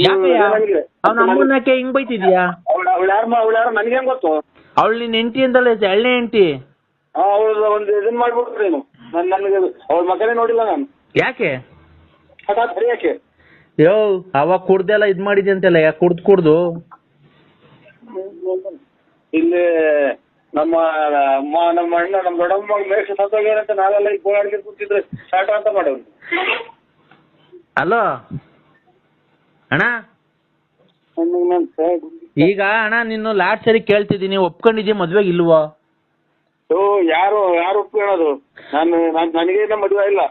E: ಯಾಕಯ್ಯ ಅವ್ನ ಅಮ್ಮನಕ್ಕೆ ಹಿಂಗ್ ಬೈತಿದ್ಯಾ?
C: ಅವಳ ಅವಳ ಯಾರ ಅವಳ ಯಾರು ನನಗೆ ಹೆಂಗ್ ಗೊತ್ತು?
E: ಅವಳು ನಿನ್ ಹೆಂಡತಿ ಅಂತಲ್ಲ ಎಳ್ಳೆ ಹೆಂಡತಿ?
C: ಅವಳು ಒಂದು ಇದನ್ನ ಮಾಡ್ಬಿಟ್ರಿ ನೀನು. ನನ್ ನನಗೆ ಅವಳ ಮಗನೇ ನೋಡಿಲ್ಲ ನಾನು.
E: ಯಾಕೆ?
C: ಹಠಾತ್ ಯಾಕೆ
E: ಯೋ ಅವಾಗ ಕುಡ್ದೆಲ್ಲ ಇದ್ ಮಾಡಿದ್ಯ ಅಂತೆಲ್ಲ ಯಾಕೆ ಕುಡ್ದು ಕುಡ್ದು?
C: ಇಲ್ಲಿ ನಮ್ಮ ಅಮ್ಮ ನಮ್ಮ ಅಣ್ಣ ನಮ್ಮ ದೊಡ್ಡಮ್ಮ ಮೇಷ ಸತ್ತೋಗ್ಯಾರಂತ ನಾವೆಲ್ಲ ಈಗ ಗೋಳಾಡ್ಕೊಂಡು ಕೂತಿದ್ರೆ ಸ್ಟಾರ್ಟ್ ಅಂತ ಮಾಡೋರು.
E: ಅಲೋ? ಅಣ್ಣ? ಈಗ ಅಣ್ಣ ನಿನ್ನ ಲಾಸ್ಟ್ ಸರಿ ಕೇಳ್ತಿದ್ದೀನಿ ಒಪ್ಕೊಂಡಿದ್ಯಾ ಮದ್ವೆಗೆ ಇಲ್ವೋ?
C: ಓ ಯಾರು ಯಾರು ಒಪ್ಕೊಳ್ಳೋದು? ನಾನು ನಾನು ನನಗೆ ಮದುವೆ ಇಲ್ಲ.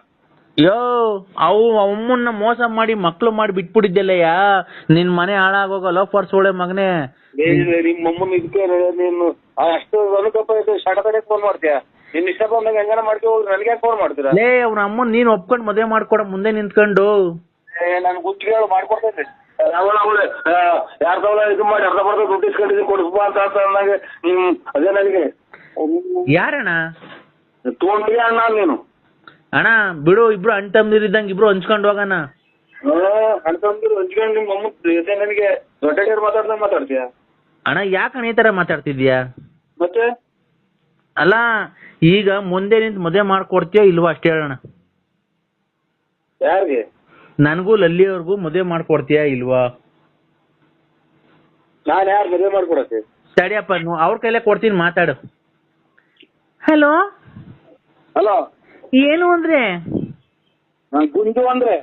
E: ಯೋ ಅವು ಅಮ್ಮನ್ನ ಮೋಸ ಮಾಡಿ ಮಕ್ಳು ಮಾಡಿ ಬಿಟ್ಬಿಟ್ಟಿದ್ದೆಲ್ಲಯ್ಯ. ನಿನ್ ಮನೆ ಹಾಳಾಗೋಗ ಲೋಫರ್ಸ್ ಒಳ್ಳೆ ಮಗನೇ.
C: ಏ, ನಿಮ್ಮ ಅಮ್ಮನ ಇದಕ್ಕೆ ನೀನು ಆ ಅಷ್ಟು ಅನುಕಂಪ ಇದೆ ಫೋನ್ ಮಾಡ್ತೀಯ? ನಿನ್ ಇಷ್ಟ ಬಂದಾಗ ಹೆಂಗಾನ ಮಾಡ್ತೀವಿ ನನಗೆ ಫೋನ್ ಮಾಡ್ತೀರಾ?
E: ಲೇ ಅವ್ನ ಅಮ್ಮನ್ ನೀನ್ ಒಪ್ಕೊಂಡ್ ಮದ್ವೆ ಮಾಡ್ಕೊಡ ಮುಂದೆ ನಿಂತ್ಕೊಂಡು.
C: ಏ ನಾನು ಗುತ್ತಿಗೆ ಹೇಳು ಮಾಡ್ಕೊಡ್ತೈತೆ ಅವಳೆ ಯಾರ ತವಲ ಇದು ಮಾಡಿ ಅರ್ಧ ಬರ್ಧ ದುಡ್ಡು ಇಸ್ಕೊಂಡಿದ್ದೀನಿ ಕೊಡಿಸ್ಬಾ ಅಂತ ಅಂತ ಅಂದಾಗ ನಿಮ್ ಅದೇ ನನಗೆ.
E: ಯಾರಣ್ಣ?
C: ತೊಗೊಂಡಿಗೆ ಅಣ್ಣ ನೀನು.
E: ಅಣ್ಣ ಬಿಡು ಇಬ್ರು ಅಣ್ಣ ತಮ್ಮದಿರಿದ್ದಂಗೆ ಇಬ್ರು ಹಂಚ್ಕೊಂಡು ಹೋಗೋಣ
C: ಅಣ್ತಂದ್ರು ಹಂಚ್ಕೊಂಡು ನಿಮ್ಮ ಅಮ್ಮ ಜೊತೆ ನನಗೆ ದೊಡ್ಡ ಮಾತಾಡ್ದಂಗೆ ಮಾತಾಡ್ತೀಯ?
E: ಅಣ್ಣ ಯಾಕಣ್ಣ ಈ ತರ ಮಾತಾಡ್ತಿದ್ಯಾ
C: ಮತ್ತೆ?
E: ಅಲ್ಲ ಈಗ ಮುಂದೆ ನಿಂತು ಮದುವೆ ಮಾಡ್ಕೊಡ್ತೀಯೋ ಇಲ್ವಾ ಅಷ್ಟೇ ಹೇಳೋಣ
C: ಯಾರಿಗೆ?
E: ನನಗೂ ಲಲ್ಲಿಯವ್ರಿಗೂ ಮದುವೆ ಮಾಡ್ಕೊಡ್ತೀಯಾ ಇಲ್ವಾ?
C: ನಾನು ಯಾರು ಮದುವೆ ಮಾಡ್ಕೊಡಕ್ಕೆ
E: ತಡಿಯಪ್ಪ ನೀವು ಅವ್ರ ಕೈಲೇ ಕೊಡ್ತೀನಿ ಮಾತಾಡು. ಹಲೋ?
C: ಹಲೋ?
E: ಏನು ಅಂದ್ರೆ?
C: ನಾನು ಗುಂಜು ಅಂದ್ರೆ?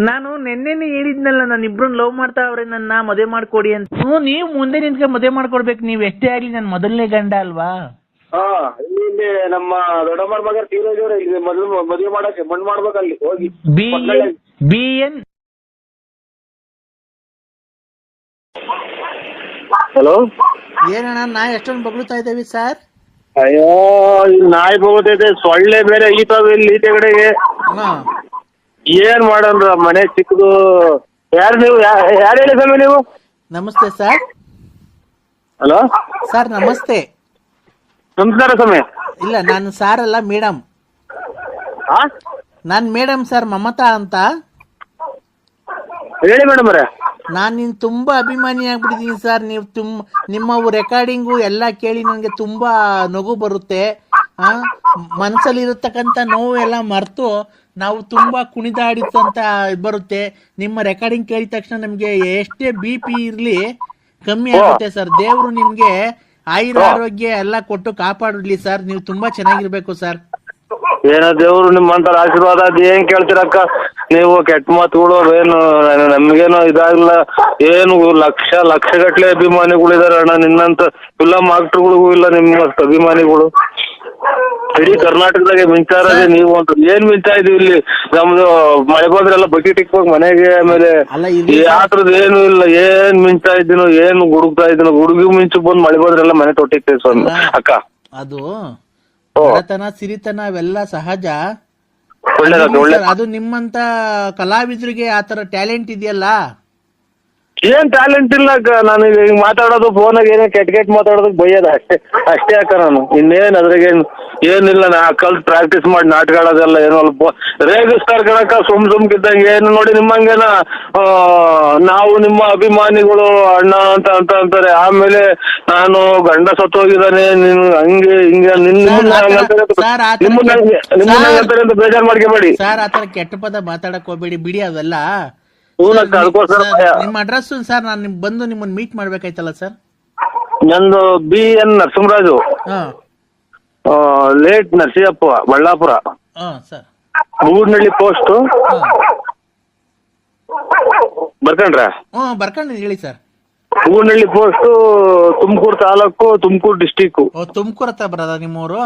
E: ನಾನು ನಿನ್ನೆನೆ ಹೇಳಿದ್ನಲ್ಲ ನಾನು ಇಬ್ರನ್ನ ಲವ್ ಮಾಡ್ತಾ ಅವ್ರೆ ನನ್ನ ಮದುವೆ ಮಾಡ್ಕೊಡಿ ಅಂತ. ಹ್ಞೂ ನೀವು ಮುಂದೆ ನಿಂತ್ಕೊಂಡು ಮದುವೆ ಮಾಡ್ಕೊಡ್ಬೇಕು ನೀವು ಎಷ್ಟೇ ಆಗ್ಲಿ ನನ್ನ ಮೊದಲನೇ ಗಂಡ ಅಲ್ವಾ?
C: ಹಾ ಇಲ್ಲಿ ನಮ್ಮ ದೊಡ್ಡಮ್ಮರ ಮಗ ಇಲ್ಲಿ ಮೊದಲು ಮದುವೆ ಮಾಡಕ್ಕೆ ಮಣ್ಣು ಮಾಡ್ಬೇಕಲ್ಲಿ ಹೋಗಿ.
E: ಬಿ
D: ಹಲೋ
E: ಏನಣ್ಣ ನಾ ಎಷ್ಟೊಂದು ಬಗ್ಳುತ್ತಾ ಇದ್ದೇವೆ ಸರ್?
D: ಅಯ್ಯೋ ಇಲ್ಲಿ ನಾಯಿ ಹೋಗೋದೈತೆ ಸೊಳ್ಳೆ ಬೇರೆ ಈತಾವ ಇಲ್ಲಿ ಈಚೆ ಕಡೆಗೆ.
E: ಹಾಂ.
D: ಏನ್ ಮಾಡೋಣ ಮನೆ ಚಿಕ್ಕದು. ಯಾರು ನೀವು? ಯಾರು ಹೇಳಿ ಸ್ವಾಮಿ ನೀವು?
E: ನಮಸ್ತೆ ಸರ್.
D: ಹಲೋ
E: ಸರ್ ನಮಸ್ತೆ.
D: ನಮಸ್ಕಾರ ಸ್ವಾಮಿ.
E: ಇಲ್ಲ ನಾನು ಸಾರ್ ಅಲ್ಲ ಮೇಡಮ್
D: ಹಾ
E: ನಾನು ಮೇಡಮ್ ಸರ್ ಮಮತಾ ಅಂತ.
D: ಹೇಳಿ ಮೇಡಮ್ ಅವರೇ.
E: ನಾನು ನಿನ್ ತುಂಬಾ ಅಭಿಮಾನಿ ಆಗ್ಬಿಟ್ಟಿದ್ದೀನಿ ಸರ್. ನೀವು ತುಮ್ ನಿಮ್ಮ ರೆಕಾರ್ಡಿಂಗು ಎಲ್ಲ ಕೇಳಿ ನನಗೆ ತುಂಬಾ ನಗು ಬರುತ್ತೆ. ಆ ಮನ್ಸಲ್ಲಿ ಇರತಕ್ಕಂತ ನೋವು ಎಲ್ಲ ಮರೆತು ನಾವು ತುಂಬಾ ಕುಣಿದಾಡಿದಂತ ಬರುತ್ತೆ. ನಿಮ್ಮ ರೆಕಾರ್ಡಿಂಗ್ ಕೇಳಿದ ತಕ್ಷಣ ನಮಗೆ ಎಷ್ಟೇ ಬಿ ಪಿ ಇರಲಿ ಕಮ್ಮಿ ಆಗುತ್ತೆ ಸರ್. ದೇವರು ನಿಮಗೆ ಆಯುರ ಆರೋಗ್ಯ ಎಲ್ಲ ಕೊಟ್ಟು ಕಾಪಾಡಲಿ ಸರ್. ನೀವು ತುಂಬಾ ಚೆನ್ನಾಗಿರ್ಬೇಕು ಸರ್.
D: ಏನೋ ದೇವ್ರು ನಿಮ್ಮಂತರ ಆಶೀರ್ವಾದ ಅದ್ ಏನ್ ಕೇಳ್ತೀರಕ್ಕ? ನೀವು ಕೆಟ್ಟ ಮಾತುಗಳು ಏನು ನಮ್ಗೇನು ಇದಾಗಿಲ್ಲ ಏನು ಲಕ್ಷ ಲಕ್ಷ ಗಟ್ಲೆ ಅಭಿಮಾನಿಗಳಿದಾರೆ ಅಣ್ಣ. ನಿನ್ನಂತ ಇಲ್ಲ ಆಕ್ಟರ್ಗಳಿಗೂ ಇಲ್ಲ ನಿಮ್ಮ ಅಭಿಮಾನಿಗಳು. ಇಡೀ ಕರ್ನಾಟಕದಾಗ ಮಿಂಚಾರದೆ ನೀವು ಅಂತ. ಏನ್ ಮಿಂಚಾ ಇದೀವಿ ಇಲ್ಲಿ? ನಮ್ದು ಮಳೆ ಬಂದ್ರೆಲ್ಲ ಬಕೆಟ್ ಇಕ್ಬೇಕು ಮನೆಗೆ ಆಮೇಲೆ ಯಾತ್ರದ ಏನು ಇಲ್ಲ. ಏನ್ ಮಿಂಚಾ ಇದ್ದೀನೋ ಏನ್ ಗುಡುಗ್ತಾ ಇದ್ದೀನೋ ಗುಡುಗಿ ಮಿಂಚು ಬಂದ್ ಮಳೆ ಬಂದ್ರೆಲ್ಲ ಮನೆ ತೊಟ್ಟಿರ್ತೇವೆ ಸ್ವಾಮಿ. ಅಕ್ಕ.
E: ಅದು ಬಡತನ ಸಿರಿತನ ಅವೆಲ್ಲ ಸಹಜ. ಅದು ನಿಮ್ಮಂತ ಕಲಾವಿದ್ರಿಗೆ ಆತರ ಟ್ಯಾಲೆಂಟ್ ಇದೆಯಲ್ಲ?
D: ಏನ್ ಟ್ಯಾಲೆಂಟ್ ಇಲ್ಲ ಅಕ್ಕ. ನಾನು ಈಗ ಹಿಂಗ್ ಮಾತಾಡೋದು ಫೋನಾಗ ಏನೇ ಕೆಟ್ಟ ಕೆಟ್ಟ ಮಾತಾಡೋದಕ್ಕೆ ಬೈಯೋದು ಅಷ್ಟೇ. ಅಷ್ಟೇ ಅಕ್ಕ ನಾನು. ಇನ್ನೇನ್ ಅದ್ರಾಗೇನು ಏನಿಲ್ಲ ನಾ ಕಲ್ತ್ ಪ್ರಾಕ್ಟೀಸ್ ಮಾಡಿ ನಾಟಕ ಆಡೋದೆಲ್ಲ ಏನೋ ಅಲ್ಪ ರೇಗಿಸ್ತಾರ ಕಣಕ್ಕ ಸುಮ್ ಸುಮ್ಕಿದ್ದಂಗೆ ಏನು ನೋಡಿ ನಿಮ್ಮಂಗೇನ ಆ, ನಾವು ನಿಮ್ಮ ಅಭಿಮಾನಿಗಳು ಅಣ್ಣ ಅಂತ ಅಂತ ಅಂತಾರೆ. ಆಮೇಲೆ ನಾನು ಗಂಡ ಸತ್ತೋಗಿದ್ದಾನೆ. ನೀನು ಹಂಗೆ ಹಿಂಗೆ ನಿನ್
E: ಸರ್,
D: ನಿಮ್ಮನ್ನ
E: ಆ ಥರ-
D: ಹಂಗಂತಾರೆ ಅಂತ- ನಿಮ್ಮನ್ನ ನಿಮ್ಮನ್ನ ಬೇಜಾರ್ ಮಾಡ್ಕೋಬೇಡಿ.
E: ಸರ್ ಆತರ ಕೆಟ್ಟ ಪದ ಮಾತಾಡಕ್ ಹೋಗ್ಬೇಡಿ ಬಿಡಿ ಅವೆಲ್ಲ. ನಿಮ್ಮ ಅಡ್ರೆಸ್ ಸರ್ ನಾನು ನಿಮ್ ಬಂದು ನಿಮ್ಮನ್ನ ಮೀಟ್ ಮಾಡ್ಬೇಕಾಯ್ತಲ್ಲ ಸರ್?
D: ನಂದು ಬಿ ಎನ್ ನರಸಿಂಹರಾಜು.
E: ಹಾ.
D: ಲೇಟ್ ನರಸಿಂಹಪ್ಪ ಬಳ್ಳಾಪುರ.
E: ಹಾ ಸರ್.
D: ಮೂರ್ನಳ್ಳಿ ಪೋಸ್ಟ್ ಬರ್ಕಂಡ್ರ?
E: ಹ್ಞೂ ಬರ್ಕೊಂಡು ಹೇಳಿ sir.
D: Moornalli post Tumakuru taluk Tumakuru district
E: ಓ ತುಮಕೂರು ಹತ್ರ ಬರೋದ ನಿಮ್ಮೂರು?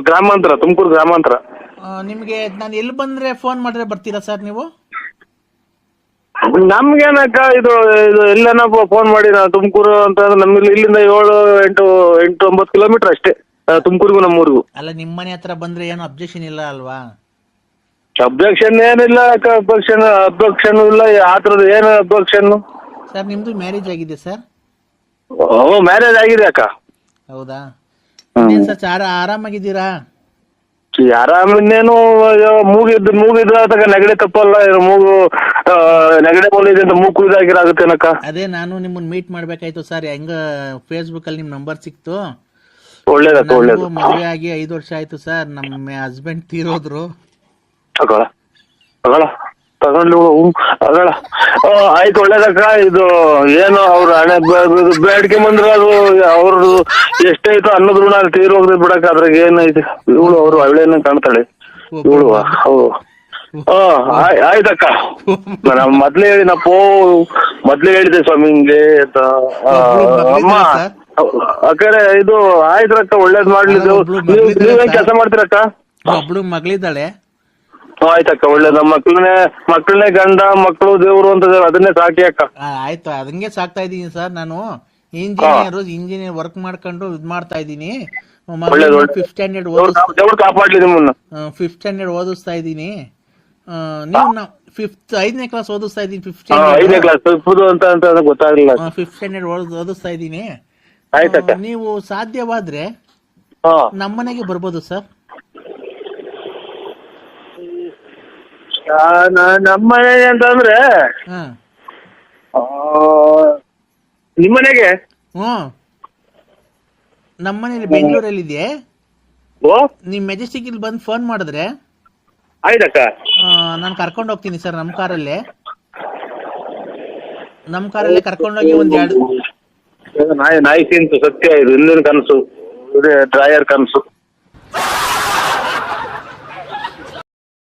D: ಗ್ರಾಮಾಂತರ ತುಮಕೂರು ಗ್ರಾಮಾಂತರ.
E: ಆ, ನಿಮ್ಗೆ ನಾನು ಎಲ್ಲಿ ಬಂದ್ರೆ ಫೋನ್ ಮಾಡಿದ್ರೆ ಬರ್ತೀರಾ ಸರ್ ನೀವು?
D: ನಮ್ಗೇನಕ್ಕ ಇದು ಇದು ಎಲ್ಲನ ಫೋನ್ ಮಾಡಿ ನಾವು ತುಮಕೂರು ಅಂತ ನಮ್ಗೆ ಇಲ್ಲಿಂದ ಏಳು ಎಂಟು ಎಂಟು ಒಂಬತ್ತು ಕಿಲೋಮೀಟರ್ ಅಷ್ಟೇ ತುಮಕೂರಿಗೂ ನಮ್ಮೂರಿಗೂ.
E: ಅಲ್ಲ ನಿಮ್ಮ ಮನೆ ಹತ್ರ ಬಂದ್ರೆ ಏನು ಅಬ್ಜೆಕ್ಷನ್ ಇಲ್ಲ ಅಲ್ವಾ?
D: ಅಬ್ಜೆಕ್ಷನ್ ಏನಿಲ್ಲ ಅಕ್ಕ ಅಬ್ಜೆಕ್ಷನ್ ಅಬ್ಜೆಕ್ಷನ್ ಇಲ್ಲ ಆ ಥರದ್ದು ಏನು ಅಬ್ಜೆಕ್ಷನ್
E: ಸರ್ ನಿಮ್ದು ಮ್ಯಾರೇಜ್ ಆಗಿದೆ ಸರ್
D: ಓ ಮ್ಯಾರೇಜ್ ಆಗಿದೆ ಅಕ್ಕ.
E: ಹೌದಾ. ಇನ್ನೇನ್ ಸರ್ ಚಾರ ಆರಾಮಾಗಿದ್ದೀರಾ?
D: ಆರಾಮ ಇನ್ನೇನು ಮೂಗಿದ್ದು ಮೂಗಿದ್ರ ತಗ ನೆಗಡಿ ತಪ್ಪಲ್ಲ ಮೂಗು ಆ, ನೆಗಡಿ ಬಂದಿದೆ ಅಂತ ಮೂಗು ಕುಯ್ದಾಗಿರಾಗುತ್ತೇನಕ್ಕ
E: ಅದೇ ನಾನು ನಿಮ್ಮನ್ನ ಮೀಟ್ ಮಾಡ್ಬೇಕಾಯ್ತು ಸರ್ ಹೆಂಗ ಫೇಸ್ಬುಕ್ ಅಲ್ಲಿ ನಿಮ್ ನಂಬರ್ ಸಿಕ್ತು.
D: ಒಳ್ಳೇದಕ್ಕ ಒಳ್ಳೇದು
E: ನನಗೂ ಮದುವೆ ಆಗಿ ಐದು ವರ್ಷ ಆಯ್ತು ಸರ್ ನಮ್ಮ ಹಸ್ಬೆಂಡ್ ತೀರೋದ್ರು.
D: ತಗೊಳ ತಗೊಳ ತಗೊಂಡು ತಗೊಳ ಆ, ಆಯ್ತು ಒಳ್ಳೇದಕ್ಕ. ಇದು ಏನು ಅವ್ರ ಹಣೆ ಬೇಡಿಕೆ ಬಂದ್ರೆ ಅದು ಅವ್ರದ್ದು ಎಷ್ಟೈತೋ ಅನ್ನೋದ್ ಋಣ ತೀರೋಗ್ದೆ ಬಿಡಕ್ ಅದ್ರಾಗ ಏನೈತೆ? ಇವಳು ಅವ್ರು ಅವಳೇನ ಕಾಣ್ತಾಳೆ. ಇವಳು ಹೌದು. ಆಯ್ತಕ್ಕ. ನಾನು ಮೊದ್ಲೇ ಹೇಳಿ ನಾ ಪೋ ಮೊದ್ಲೇ ಹೇಳಿದೆ ಸ್ವಾಮಿ ಹಿಂಗೆ ಅಮ್ಮ ಅಕ್ಕರೆ ಇದು ಆಯ್ತ್ರಕ್ಕ ಒಳ್ಳೇದ್ ಮಾಡ್ಲಿ. ನೀವು ನೀವೇನ್ ಕೆಲಸ ಮಾಡ್ತೀರಕ್ಕ?
E: ಒಬ್ಳು ಮಗಳಿದ್ದಾಳೆ.
D: ಆಯ್ತಕ್ಕ ಒಳ್ಳೇದ. ಮಕ್ಕಳನ್ನೇ ಮಕ್ಕಳನ್ನೇ ಗಂಡ ಮಕ್ಕಳು ದೇವ್ರು ಅಂತ ಅದನ್ನೇ ಸಾಕಿ ಅಕ್ಕ.
E: ಆ, ಆಯ್ತು ಅದಂಗೆ ಸಾಕ್ತಾ ಇದ್ದೀನಿ ಸರ್ ನಾನು. ಇಂಜಿನಿಯರ್ ಇಂಜಿನಿಯರ್ ವರ್ಕ್ ಮಾಡ್ಕೊಂಡು ಇದ್ ಮಾಡ್ತಾ ಇದ್ದೀನಿ.
D: ಒಳ್ಳೇದು, ಒಳ್ಳೇದು.
E: ಫಿಫ್ತ್ ಸ್ಟ್ಯಾಂಡರ್ಡ್
D: ದೇವ್ರು
E: ಓದಿಸ್
D: ದೇವ್ರು ಕಾಪಾಡ್ಲಿ ನಿಮ್ಮನ್ನ.
E: ಫಿಫ್ತ್ ಸ್ಟ್ಯಾಂಡರ್ಡ್ ಓದಿಸ್ತಾ ಇದ್ದೀನಿ. ಆ, ನೀವು ಫಿಫ್ತ್ ಐದನೇ ಕ್ಲಾಸ್ ಓದಿಸ್ತಾ ಇದ್ದೀನಿ ಫಿಫ್ತ್
D: ಹಾ, ಐದನೇ ಕ್ಲಾಸ್ ತಪ್ಪುದು ಅಂತ ಅಂತ ನನಗ್ ಗೊತ್ತಾಗ್ಲಿಲ್ಲ.
E: ಫಿಫ್ತ್ ಸ್ಟ್ಯಾಂಡರ್ಡ್ ಓದಿಸ್ತಾ ಇದ್ದೀನಿ.
D: ಆಯ್ತಕ್ಕ
E: ಆ, ನೀವು ಸಾಧ್ಯವಾದ್ರೆ
D: ಹಾ.
E: ನಮ್ಮನೆಗೆ ಬರ್ಬೋದು ಸರ್
D: ಆ, ನ- ನಮ್ಮ ಮನೆ ಅಂತಂದ್ರೆ
E: ಹಾ.
D: ಆ, ನಿಮ್ಮನೆಗೆ
E: ಮನೇಲಿ ಬೆಂಗಳೂರಲ್ಲಿ ಇದೆಯೇ?
D: ಓ?
E: ನಿಮ್ ಮೆಜೆಸ್ಟಿಕ್ ಇಲ್ಲಿ ಬಂದು ಫೋನ್ ಮಾಡಿದ್ರೆ?
D: ಆಯ್ತಕ್ಕ.
E: ನಾನು ಕರ್ಕೊಂಡು ಹೋಗ್ತೀನಿ ಸರ್ ನಮ್ಮ ಕಾರಲ್ಲೇ. ನಮ್ಮ ಕಾರಲ್ಲೇ ಕರ್ಕೊಂಡೋಗಿ ಒಂದ್ ಎರಡು
D: ನಾಯಿ ನಾಯಿ ತಿಂತು ಸತ್ಯ ಇದು ಹಿಂದಿನ ಕನಸು. ಇದೆ ಡ್ರಾಯರ್ ಕನಸು.